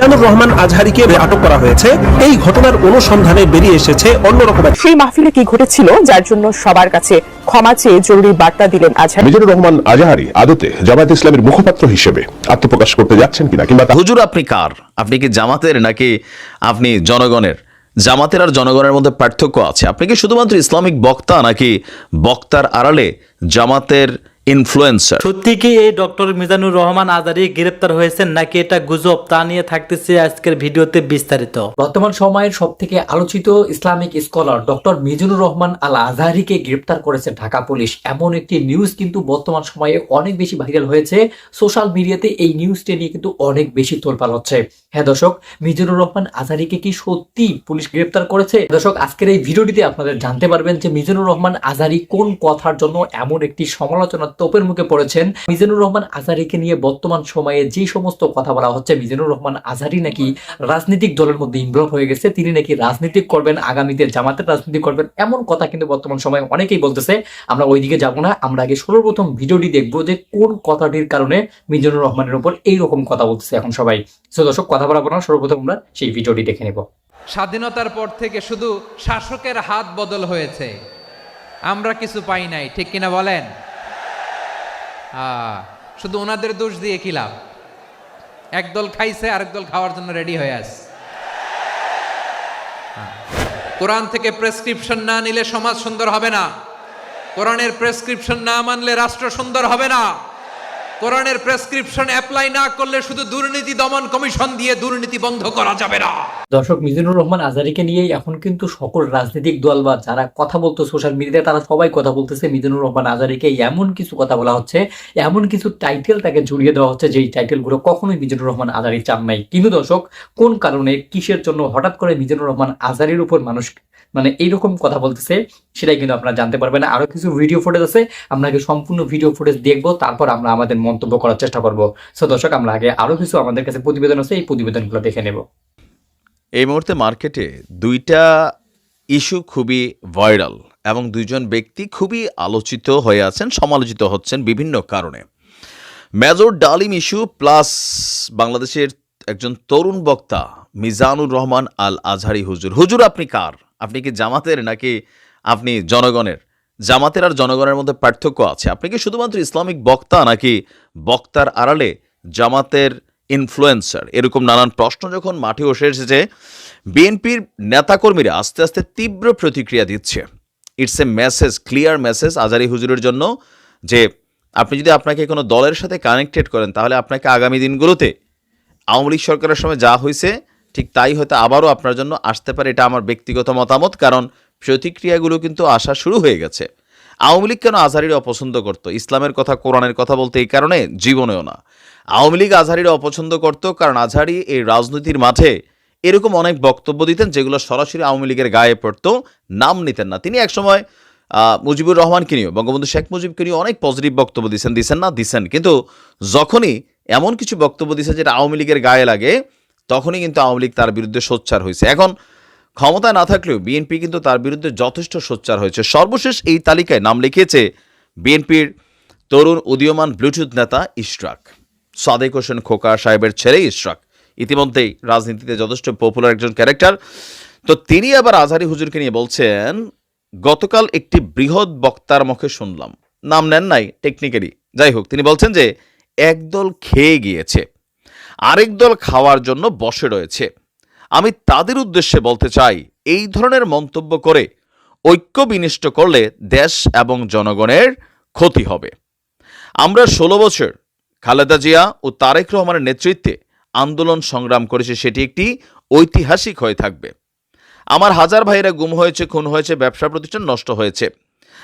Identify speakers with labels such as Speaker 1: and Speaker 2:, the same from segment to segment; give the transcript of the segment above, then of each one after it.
Speaker 1: মিজানুর রহমান আজহারিকে আটক করা হয়েছে। এই ঘটনার অনুসন্ধানে বেরিয়ে এসেছে অন্যরকম
Speaker 2: সেই মাহফিলে কি ঘটেছিল? যার জন্য সবার কাছে ক্ষমা চেয়ে জরুরি বার্তা দিলেন আজহার।
Speaker 3: মিজানুর রহমান আজাহারি আদতে জামায়াত ইসলামের মুখপাত্র হিসেবে আত্মপ্রকাশ করতে যাচ্ছেন কিনা কিংবা
Speaker 4: হুজুর আপনি কার? আপনি কি জামাতের নাকি আপনি জনগণের? জামাতের আর জনগণের মধ্যে পার্থক্য আছে। আপনি কি শুধুমাত্র ইসলামিক বক্তা নাকি বক্তার আড়ালে জামাতের ইনফ্লুয়েন্সার
Speaker 5: সত্যি কি এই ডক্টর মিজানুর রহমান আজারি গ্রেপ্তার হয়েছেন নাকি এটা গুজব? তা নিয়ে থাকতেছে আজকের ভিডিওতে বিস্তারিত।
Speaker 6: বর্তমান সময়ের সব থেকে আলোচিত Islamic scholar doctor Mizanur Rahman Al আজহারিকে গ্রেপ্তার করেছে ঢাকা পুলিশ। এমন একটি নিউজ কিন্তু বর্তমান সময়ে অনেক বেশি ভাইরাল হয়েছে। সোশ্যাল মিডিয়াতে এই নিউজটি নিয়ে কিন্তু অনেক বেশি তোলপাল হচ্ছে। হ্যাঁ দর্শক মিজানুর রহমান আজহারিকে কি সত্যি পুলিশ গ্রেপ্তার করেছে? দর্শক আজকের এই ভিডিওটিতে আপনাদের জানতে পারবেন যে মিজানুর রহমান আজহারি কোন কথার জন্য এমন একটি সমালোচনার তোপের মুখে পড়েছেন। মিজানুর রহমান আজহারিকে নিয়ে বর্তমান সময়ে যে সমস্ত কথা বলা হচ্ছে, মিজানুর রহমান আজহারি নাকি রাজনৈতিক দলের মধ্যে ইনভলভ হয়ে গেছে। তিনি নাকি রাজনীতি করবেন, আগামীতে জামাতের রাজনীতি করবেন, এমন কথা কিন্তু বর্তমান সময়ে অনেকেই বলতেছে। আমরা ওইদিকে যাব না, আমরা আগে সর্বপ্রথম ভিডিওটি দেখব যে কোন কথাটির কারণে মিজানুর রহমানের উপর এইরকম কথা বলতেছে এখন সবাই। সো দর্শক, কথা বলাবো না, সর্বপ্রথম আমরা সেই ভিডিওটি দেখে নেব।
Speaker 7: স্বাধীনতার পর থেকে শুধু শাসকের হাত বদল হয়েছে। আমরা কিছু পাই নাই, ঠিক কিনা বলেন? শুধু ওনাদের দোষ দিয়ে কি লাভ? একদল খাইছে, আরেক দল খাওয়ার জন্য রেডি হয়ে আস কোরআন থেকে প্রেসক্রিপশন না নিলে সমাজ সুন্দর হবে না। কোরআনের প্রেসক্রিপশন না মানলে রাষ্ট্র সুন্দর হবে না। কোরআনের প্রেসক্রিপশন অ্যাপ্লাই না করলে শুধু দুর্নীতি দমন কমিশন দিয়ে দুর্নীতি বন্ধ করা যাবে না।
Speaker 6: দর্শক, মিজানুর রহমান আজারিকে নিয়ে এখন কিন্তু সকল রাজনৈতিক দল বা যারা কথা বলতো সোশ্যাল মিডিয়াতে তারা সবাই কথা বলতেছে। মিজানুর রহমান আজারিকে এমন কিছু কথা বলা হচ্ছে, এমন কিছু টাইটেল তাকে জড়িয়ে দেওয়া হচ্ছে, যেই টাইটেলগুলো কখনোই মিজানুর রহমান আজারি চান নাই। কিন্তু দর্শক, কোন কারণে, কিসের জন্য হঠাৎ করে মিজানুর রহমান আজারির উপর মানুষ মানে এইরকম কথা বলতেছে, সেটাই কিন্তু আপনারা জানতে পারবেন। আরও কিছু ভিডিও ফুটেজ আছে আগে সম্পূর্ণ ভিডিও ফুটেজ দেখব, তারপর আমরা আমাদের মন্তব্য করার চেষ্টা করব। সো দর্শক, আমরা আগে আরও কিছু আমাদের কাছে প্রতিবেদন আছে, এই প্রতিবেদনগুলো দেখে নেব।
Speaker 4: এই মুহূর্তে মার্কেটে দুইটা ইস্যু খুবই ভাইরাল এবং দুইজন ব্যক্তি খুবই আলোচিত হয়ে আছেন, সমালোচিত হচ্ছেন বিভিন্ন কারণে। মেজর ডালিম ইস্যু প্লাস বাংলাদেশের একজন তরুণ বক্তা, মিজানুর রহমান আল আজহারি হুজুর। হুজুর, আপনি কার? আপনি কি জামাতের নাকি আপনি জনগণের? জামাতের আর জনগণের মধ্যে পার্থক্য আছে। আপনি কি শুধুমাত্র ইসলামিক বক্তা নাকি বক্তার আড়ালে জামাতের ইনফ্লুয়েন্সার এরকম নানান প্রশ্ন যখন মাঠে বসে এসেছে, বিএনপির নেতাকর্মীরা আস্তে আস্তে তীব্র প্রতিক্রিয়া দিচ্ছে। It's a message clear message Azhari হুজুরের জন্য যে আপনি যদি আপনাকে কোনো দলের সাথে কানেক্টেড করেন, তাহলে আপনাকে আগামী দিনগুলোতে আওয়ামী লীগ সরকারের সময় যা হয়েছে ঠিক তাই হয়তো আবারও আপনার জন্য আসতে পারে এটা আমার ব্যক্তিগত মতামত, কারণ প্রতিক্রিয়াগুলো কিন্তু আসা শুরু হয়ে গেছে। আওয়ামী লীগ কেন আজহারিরা অপছন্দ করতো? ইসলামের কথা, কোরআনের কথা বলতে এই কারণে জীবনেও না। আওয়ামী লীগ আজহারিরা অপছন্দ করতো কারণ আজহারি এই রাজনীতির মাঠে এরকম অনেক বক্তব্য দিতেন যেগুলো সরাসরি আওয়ামী লীগের গায়ে পড়ত, নাম নিতেন না। তিনি একসময় মুজিবুর রহমানকে নিয়েও, বঙ্গবন্ধু শেখ মুজিবকে নিয়ে অনেক পজিটিভ বক্তব্য দিচ্ছেন দিচ্ছেন না দিচ্ছেন কিন্তু যখনই এমন কিছু বক্তব্য দিচ্ছে যেটা আওয়ামী লীগের গায়ে লাগে তখনই কিন্তু আওয়ামী লীগ তার বিরুদ্ধে সোচ্চার হয়েছে। এখন ক্ষমতায় না থাকলেও বিএনপি কিন্তু তার বিরুদ্ধে যথেষ্ট সোচ্চার হয়েছে। সর্বশেষ এই তালিকায় নাম লিখিয়েছে বিএনপির তরুণ উদীয়মান ব্লুটুথ নেতা ইশরাক। সাদেক হোসেন খোকা সাহেবের ছেলে ইশরাক। ইতিমধ্যেই রাজনীতিতে যথেষ্ট পপুলার একজন ক্যারেক্টার তো তিনি আবার আজহারি হুজুরকে নিয়ে বলছেন, গতকাল একটি বৃহৎ বক্তার মুখে শুনলাম। নাম নেন নাই টেকনিক্যালি যাই হোক, তিনি বলছেন যে একদল খেয়ে গিয়েছে। আরেক দল খাওয়ার জন্য বসে রয়েছে। আমি তাদের উদ্দেশ্যে বলতে চাই, এই ধরনের মন্তব্য করে ঐক্য বিনিষ্ট করলে দেশ এবং জনগণের ক্ষতি হবে। আমরা ষোলো বছর খালেদা জিয়া ও তারেক রহমানের নেতৃত্বে আন্দোলন সংগ্রাম করেছে, সেটি একটি ঐতিহাসিক হয়ে থাকবে। আমার হাজার ভাইয়েরা গুম হয়েছে, খুন হয়েছে ব্যবসা প্রতিষ্ঠান নষ্ট হয়েছে।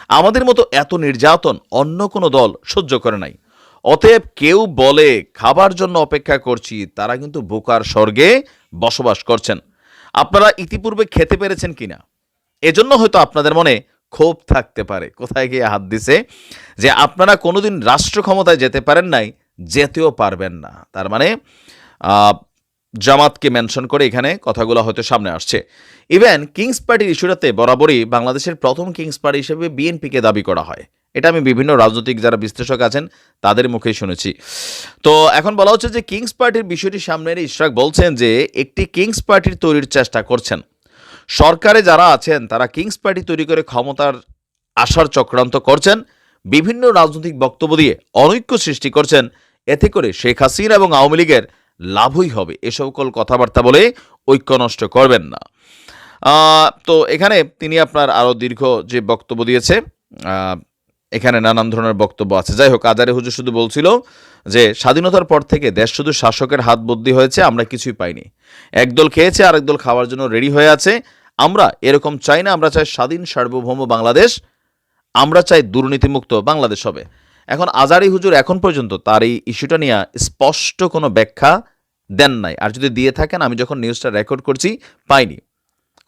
Speaker 4: আমাদের মতো এত নির্যাতন অন্য কোনো দল সহ্য করে নাই। অতএব কেউ বলে, খাবার জন্য অপেক্ষা করছি তারা কিন্তু বোকার স্বর্গে বসবাস করছেন। আপনারা ইতিপূর্বে খেতে পেরেছেন কিনা? এজন্য হয়তো আপনাদের মনে ক্ষোভ থাকতে পারে। কোথায় গিয়ে হাত দিছে যে আপনারা কোনোদিন রাষ্ট্র ক্ষমতায় যেতে পারেন নাই, যেতেও পারবেন না। তার মানে জামাতকে মেনশন করে এখানে কথাগুলো হয়তো সামনে আসছে। ইভেন কিংস পার্টির ইস্যুটাতে বরাবরই বাংলাদেশের প্রথম কিংস পার্টি হিসেবে বিএনপিকে দাবি করা হয়। এটা আমি বিভিন্ন রাজনৈতিক যারা বিশ্লেষক আছেন, তাদের মুখেই শুনেছি। তো এখন বলা হচ্ছে যে কিংস পার্টির বিষয়টি সামনে এনে ইশরাক বলছেন যে একটি কিংস পার্টির তৈরির চেষ্টা করছেন। সরকারে যারা আছেন, তারা কিংস পার্টি তৈরি করে ক্ষমতার আসার চক্রান্ত করছেন। বিভিন্ন রাজনৈতিক বক্তব্য দিয়ে অনৈক্য সৃষ্টি করছেন। এতে করে শেখ হাসিনা এবং আওয়ামী লীগের লাভই হবে। এ সকল কথাবার্তা বলে ঐক্য নষ্ট করবেন না। তো এখানে তিনি আপনার আরও দীর্ঘ যে বক্তব্য দিয়েছে এখানে নানান ধরনের বক্তব্য আছে। যাই হোক, আজারে হুজুর শুধু বলছিল যে, স্বাধীনতার পর থেকে দেশ শুধু শাসকের হাত বদলি হয়েছে, আমরা কিছুই পাইনি। একদল খেয়েছে, আরেক দল খাওয়ার জন্য রেডি হয়ে আছে। আমরা এরকম চাই না, আমরা চাই স্বাধীন সার্বভৌম বাংলাদেশ, আমরা চাই দুর্নীতিমুক্ত বাংলাদেশ হবে। এখন আজারি হুজুর এখন পর্যন্ত তার এই ইস্যুটা নিয়ে স্পষ্ট কোনো ব্যাখ্যা দেন নাই। আর যদি দিয়ে থাকেন, আমি যখন নিউজটা রেকর্ড করছি, পাইনি।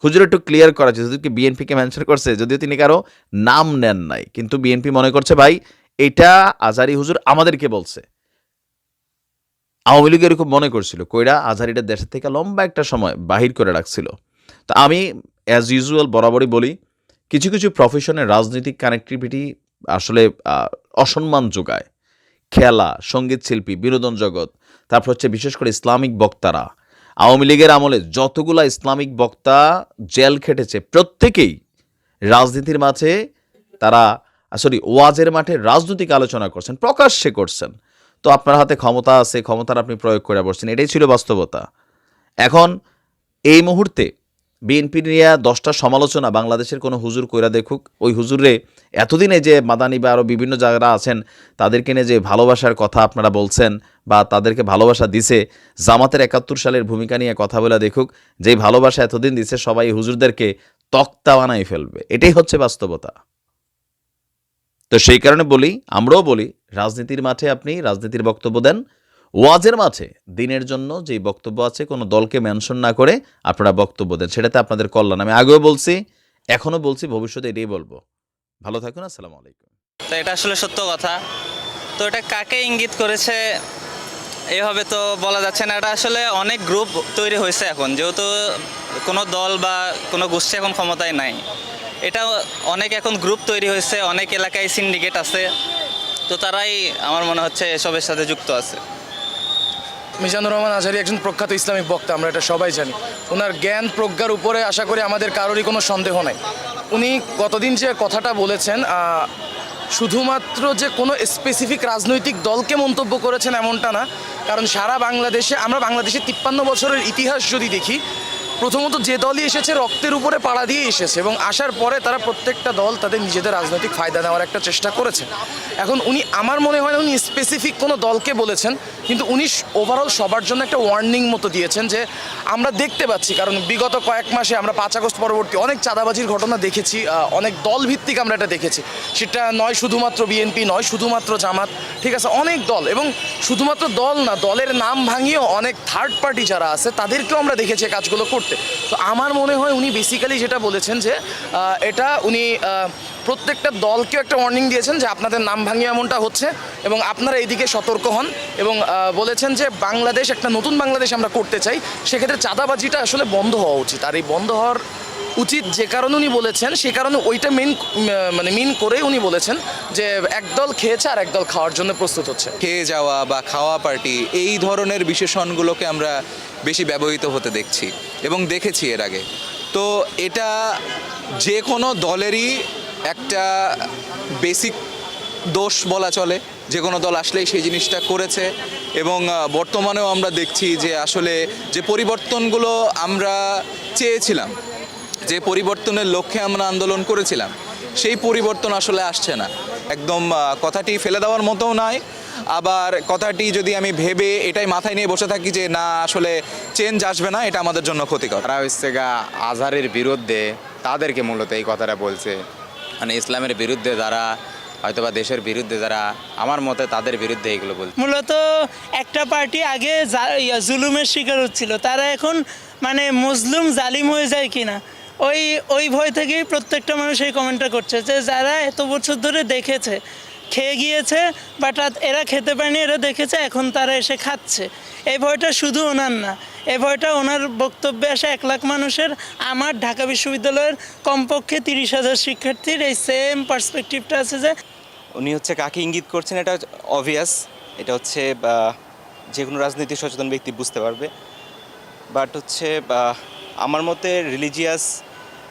Speaker 4: হুজুর একটু ক্লিয়ার করা যদি বিএনপিকে মেনশন করছে, যদিও তিনি কারও নাম নেন নাই। কিন্তু বিএনপি মনে করছে, ভাই, এটা আজারি হুজুর আমাদেরকে বলছে। আওয়ামী লীগ এরকম মনে করছিল, কইরা আজহারিটা দেশের থেকে লম্বা একটা সময় বাহির করে রাখছিল। তো আমি অ্যাজ ইউজুয়াল বরাবরই বলি, কিছু কিছু প্রফেশনের রাজনৈতিক কানেক্টিভিটি আসলে অসম্মান যোগায়। খেলা, সংগীত শিল্পী, বিনোদন জগৎ, তারপর হচ্ছে বিশেষ করে ইসলামিক বক্তারা। আওয়ামী লীগের আমলে যতগুলা ইসলামিক বক্তা জেল খেটেছে, প্রত্যেকেই রাজনীতির মাঝে তারা সরি ওয়াজের মাঠে রাজনৈতিক আলোচনা করছেন, প্রকাশ্যে করছেন। তো আপনার হাতে ক্ষমতা আছে, ক্ষমতার আপনি প্রয়োগ করে বসছেন, এটাই ছিল বাস্তবতা। এখন এই মুহূর্তে বিএনপি নিয়ে দশটা সমালোচনা বাংলাদেশের কোনো হুজুর কইরা দেখুক, ওই হুজুরে এতদিনে যে মাদানি বা আরও বিভিন্ন জায়গারা আছেন, তাদেরকে নিয়ে যে ভালোবাসার কথা আপনারা বলছেন বা তাদেরকে ভালোবাসা দিছে, জামাতের একাত্তর সালের ভূমিকা নিয়ে কথা বলে দেখুক, যেই ভালোবাসা এতদিন দিছে, সবাই হুজুরদেরকে তক্তা বানাই ফেলবে। এটাই হচ্ছে বাস্তবতা। তো সেই কারণে বলি, আমরাও বলি, রাজনীতির মাঠে আপনি রাজনীতির বক্তব্য দেন ওয়াজের মাঝে দিনের জন্য যেই বক্তব্য আছে কোনো দলকে মেনশন না করে আপনারা বক্তব্য দেন, সেটাতে আপনাদের কল্যাণ। আমি আগেও বলছি এখনও বলছি, ভবিষ্যতে এটাই বলব। ভালো থাকুন, আসসালামু আলাইকুম।
Speaker 8: তো এটা আসলে সত্য কথা। তো এটা কাকে ইঙ্গিত করেছে, এভাবে তো বলা যাচ্ছে না। এটা আসলে অনেক গ্রুপ তৈরি হয়েছে এখন, যেহেতু কোনো দল বা কোনো গোষ্ঠী এখন ক্ষমতায় নাই। এটা অনেক এখন গ্রুপ তৈরি হয়েছে, অনেক এলাকায় সিন্ডিকেট আছে। তো তারাই, আমার মনে হচ্ছে, এসবের সাথে যুক্ত আছে।
Speaker 9: মিজানুর রহমান আজহারি একজন প্রখ্যাত ইসলামিক বক্তা, আমরা এটা সবাই জানি। ওনার জ্ঞান প্রজ্ঞার উপরে আশা করি আমাদের কারোরই কোনো সন্দেহ নাই। উনি গতদিন যে কথাটা বলেছেন শুধুমাত্র যে কোনো স্পেসিফিক রাজনৈতিক দলকে মন্তব্য করেছেন এমনটা না, কারণ সারা বাংলাদেশে, আমরা বাংলাদেশে তিপ্পান্ন বছরের ইতিহাস যদি দেখি প্রথমত যে দলই এসেছে রক্তের উপরে পাড়া দিয়ে এসেছে এবং আসার পরে তারা প্রত্যেকটা দল তাদের নিজেদের রাজনৈতিক ফায়দা নেওয়ার একটা চেষ্টা করেছে। এখন উনি, আমার মনে হয় উনি স্পেসিফিক কোনো দলকে বলেছেন, কিন্তু উনি ওভারঅল সবার জন্য একটা ওয়ার্নিং মতো দিয়েছেন যে আমরা দেখতে পাচ্ছি, কারণ বিগত কয়েক মাসে আমরা পাঁচ আগস্ট পরবর্তী অনেক চাঁদাবাজির ঘটনা দেখেছি অনেক দল ভিত্তিক আমরা এটা দেখেছি। সেটা নয় শুধুমাত্র বিএনপি নয়, শুধুমাত্র জামাত, ঠিক আছে, অনেক দল এবং শুধুমাত্র দল না, দলের নাম ভাঙিয়েও অনেক থার্ড পার্টি যারা আছে, তাদেরকেও আমরা দেখেছি কাজগুলো করতে। তো আমার মনে হয় উনি বেসিক্যালি যেটা বলেছেন যে এটা উনি প্রত্যেকটা দলকে একটা ওয়ার্নিং দিয়েছেন যে আপনাদের নাম ভাঙিয়ে এমনটা হচ্ছে এবং আপনারা এইদিকে সতর্ক হন এবং বলেছেন যে বাংলাদেশ, একটা নতুন বাংলাদেশ আমরা করতে চাই। সেক্ষেত্রে চাঁদাবাজিটা আসলে বন্ধ হওয়া উচিত। আর এই বন্ধ হওয়ার উচিত যে কারণে উনি বলেছেন, সে কারণে ওইটা মেন মানে মিন করেই উনি বলেছেন যে একদল খেয়েছে আর একদল খাওয়ার জন্য প্রস্তুত হচ্ছে।
Speaker 10: খেয়ে যাওয়া বা খাওয়া পার্টি এই ধরনের বিশেষণগুলোকে আমরা বেশি ব্যবহৃত হতে দেখছি। এবং দেখেছি এর আগে। তো এটা যে কোনো দলেরই একটা বেসিক দোষ বলা চলে। যে কোনো দল আসলেই সেই জিনিসটা করেছে। এবং বর্তমানেও আমরা দেখছি যে আসলে যে পরিবর্তনগুলো আমরা চেয়েছিলাম, যে পরিবর্তনের লক্ষ্যে আমরা আন্দোলন করেছিলাম, সেই পরিবর্তন আসলে আসছে না। একদম কথাটি ফেলে দেওয়ার মতোও নয়। আবার কথাটি যদি আমি ভেবে এটাই মাথায় নিয়ে বসে থাকি যে না আসলে চেঞ্জ আসবে না এটা আমাদের জন্য ক্ষতিকর।
Speaker 11: তারা হচ্ছে গা আজহারের বিরুদ্ধে তাদেরকে মূলত এই কথাটা বলছে। মানে ইসলামের বিরুদ্ধে যারা হয়তোবা দেশের বিরুদ্ধে যারা আমার মতে তাদের বিরুদ্ধে এগুলো বলছে।
Speaker 12: মূলত একটা পার্টি আগে জুলুমের শিকার হচ্ছিল। তারা এখন মানে মুসলিম জালিম হয়ে যায় কিনা ওই ওই ভয় থেকেই প্রত্যেকটা মানুষ এই কমেন্টটা করছে যে যারা এত বছর ধরে দেখেছে খেয়ে গিয়েছে বাট এরা খেতে পারেনি এরা দেখেছে এখন তারা এসে খাচ্ছে। এই ভয়টা শুধু ওনার না, এই ভয়টা ওনার বক্তব্যে আসে এক লাখ মানুষের, আমার ঢাকা বিশ্ববিদ্যালয়ের কমপক্ষে তিরিশ হাজার শিক্ষার্থীর এই সেম পার্সপেক্টিভটা আছে যে
Speaker 8: উনি হচ্ছে কাকে ইঙ্গিত করছেন, এটা অবভিয়াস এটা হচ্ছে যে কোনো রাজনৈতিক সচেতন ব্যক্তি বুঝতে পারবে। বাট হচ্ছে আমার মতে রিলিজিয়াস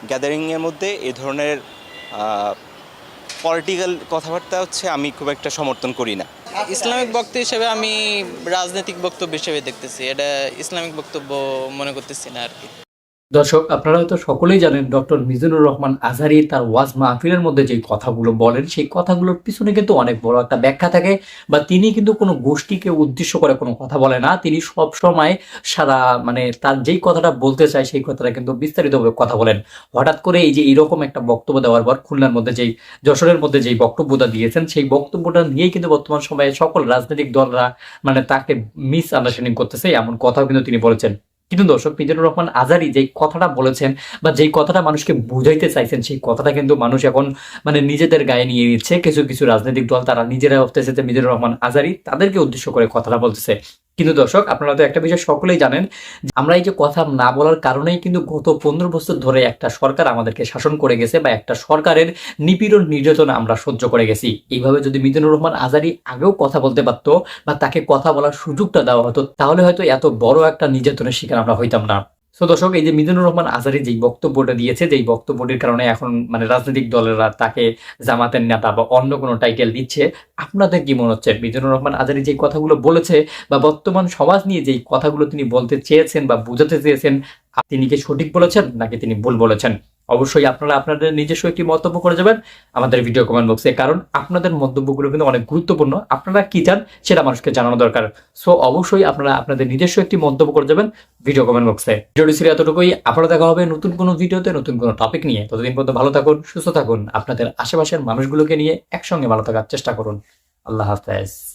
Speaker 8: গ্যাদারিংয়ের মধ্যে এ ধরনের পলিটিক্যাল কথাবার্তা হচ্ছে আমি খুব একটা সমর্থন করি না।
Speaker 12: ইসলামিক বক্তব্য হিসেবে আমি রাজনৈতিক বক্তব্য হিসেবে দেখতেছি। এটা ইসলামিক বক্তব্য মনে করতেছি না আর কি।
Speaker 6: দর্শক, আপনারা হয়তো সকলেই জানেন ডক্টর মিজানুর রহমান আজহারি তার ওয়াজ মাহফিলের মধ্যে যে কথাগুলো বলেন, সেই কথাগুলোর পিছনে কিন্তু অনেক বড় একটা ব্যাখ্যা থাকে বা তিনি কিন্তু কোনো গোষ্ঠীকে উদ্দেশ্য করে কোনো কথা বলে না। তিনি সব সময় সারা মানে তার যেই কথাটা বলতে চায়, সেই কথাটা কিন্তু বিস্তারিতভাবে কথা বলেন। হঠাৎ করে এই যে এইরকম একটা বক্তব্য দেওয়ার পর খুলনার মধ্যে যেই, যশোরের মধ্যে যেই বক্তব্যটা দিয়েছেন, সেই বক্তব্যটা নিয়েই কিন্তু বর্তমান সময়ে সকল রাজনৈতিক দলরা মানে তাকে মিস আন্ডারস্ট্যান্ডিং করতেছে, এমন কথাও কিন্তু তিনি বলেছেন। কিন্তু দর্শক, মিজানুর রহমান আজারি যেই কথাটা বলেছেন বা যেই কথাটা মানুষকে বুঝাইতে চাইছেন, সেই কথাটা কিন্তু মানুষ এখন মানে নিজেদের গায়ে নিয়ে নিচ্ছে। কিছু কিছু রাজনৈতিক দল, তারা নিজেরা ভাবতেছে যে মিজানুর রহমান আজারি তাদেরকে উদ্দেশ্য করে কথাটা বলতেছে। কিন্তু দর্শক, আপনারা তো একটা বিষয় সকলেই জানেন আমরা এই যে কথা না বলার কারণেই কিন্তু গত পনেরো বছর ধরে একটা সরকার আমাদেরকে শাসন করে গেছে বা একটা সরকারের নিপীড়ন নির্যাতন আমরা সহ্য করে গেছি। এইভাবে যদি মিজানুর রহমান আজারি আগেও কথা বলতে পারত বা তাকে কথা বলার সুযোগটা দেওয়া হতো, তাহলে হয়তো এত বড় একটা নির্যাতনের শিকার আমরা হইতাম না। তো দর্শক, এই যে মিজানুর রহমান আজারি যেই বক্তব্যটা দিয়েছে, যেই বক্তব্যটির কারণে এখন মানে রাজনৈতিক দলেরা তাকে জামাতের নেতা বা অন্য কোনো টাইটেল দিচ্ছে। আপনাদের কি মনে হচ্ছে? মিজানুর রহমান আজারি যেই কথাগুলো বলেছে বা বর্তমান সমাজ নিয়ে যেই কথাগুলো তিনি বলতে চেয়েছেন বা বোঝাতে চেয়েছেন, তিনি কি সঠিক বলেছেন নাকি তিনি ভুল বলেছেন? অবশ্যই আপনারা আপনাদের নিজস্ব একটি মন্তব্য করে যাবেন আমাদের ভিডিও কমেন্ট বক্সে কারণ আপনাদের মন্তব্যগুলো কিন্তু অনেক গুরুত্বপূর্ণ। আপনারা কি চান সেটা মানুষকে জানানো দরকার। সো অবশ্যই আপনারা আপনাদের নিজস্ব একটি মন্তব্য করে যাবেন ভিডিও কমেন্ট বক্সে ভিডিওটি ছিল এতটুকুই আপনারা দেখা হবে নতুন কোনো ভিডিওতে নতুন কোনো টপিক নিয়ে। ততদিন পর্যন্ত ভালো থাকুন, সুস্থ থাকুন। আপনাদের আশেপাশের মানুষগুলোকে নিয়ে একসঙ্গে ভালো থাকার চেষ্টা করুন। আল্লাহ হাফেজ।